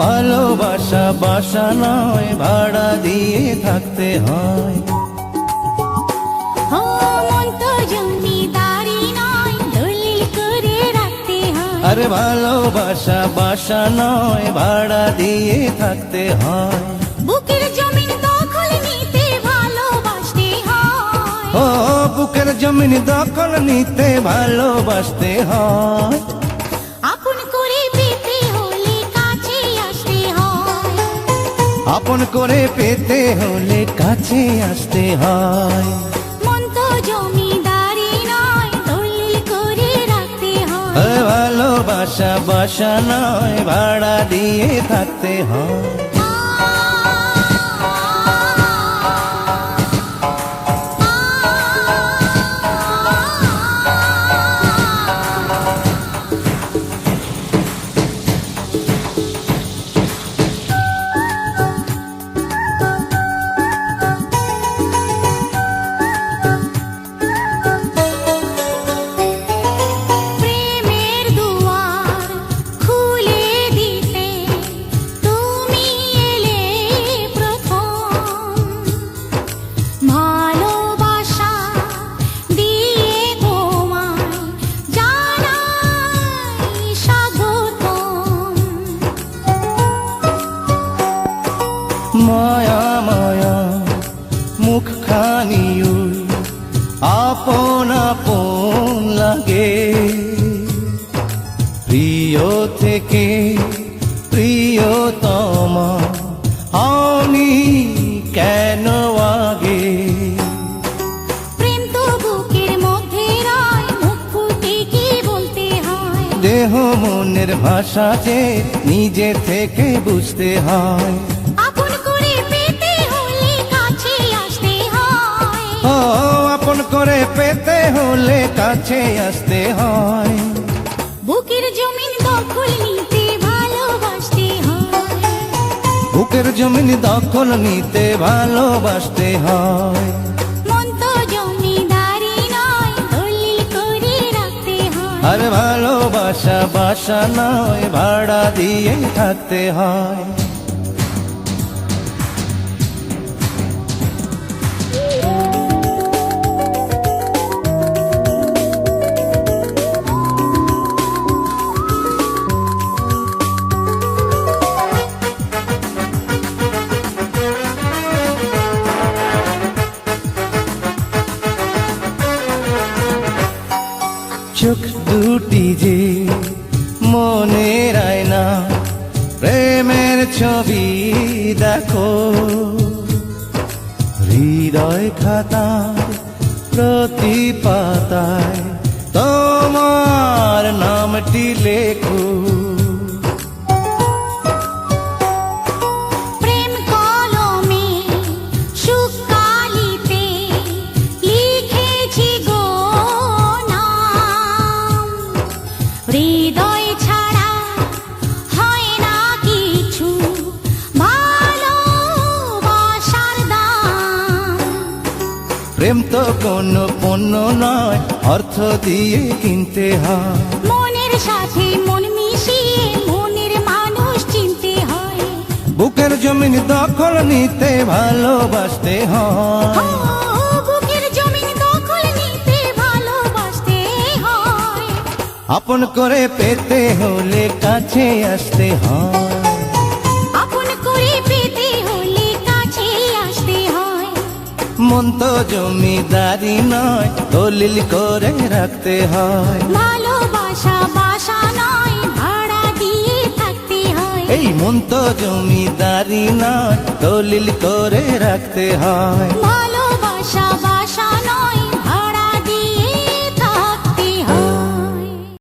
ভালোবাসা বাসা নয় ভাড়া দিয়ে থাকতে হয়। আরে ভালোবাসা বাসা নয় ভাড়া দিয়ে থাকতে হয়। বুকের জমিন দখল নিতে ভালোবাসতে হয়। ও বুকের জমিন দখল নিতে ভালোবাসতে হয়। আপন করে পেতে হলে কাছে আসতে হয়। মন তো জমিদারি নয় দলিল করে রাখতে হয়। ভালোবাসা বাসা নয় ভাড়া দিয়ে থাকতে হয়। মুখখানি আপন আপন লাগে। প্রিয় থেকে প্রিয়তমা হওনি কেন আগে? প্রেম তো বুকের মধ্যে রয় মুখ ফুটে কি বলতে হয়? দেহ মনের ভাষা যে নিজে থেকে বুঝতে হয়। কাছে আসতে হয়। বুকের জমিন দখল নিতে ভালোবাসতে হয়। বুকের জমিন দখল নিতে ভালোবাসতে হয়। মন হয়। আর ভালোবাসা বাসা নয় ভাড়া দিয়ে থাকতে হয়। দেখো হৃদয় খাতা প্রতি পাতায় তোমার নামটি লেখো। প্রেম তো কোনো পণ্য নয় অর্থ দিয়ে কিনতে হয়। মনের সাথে মন মিশিয়ে মনের মানুষ চিনতে হয়। বুকের জমিন দখল নিতে ভালোবাসতে হয়। ও, বুকের জমিন দখল নিতে ভালোবাসতে হয়। আপন করে পেতে হলে কাছে আসতে হয়। মন তো জমিদারি নয় দলিল করে রাখতে হয়। ভালোবাসা বাসা নয় ভাড়া দিয়ে থাকতে হয়। এই মন তো জমিদারি নয় দলিল করে রাখতে হয়। ভালোবাসা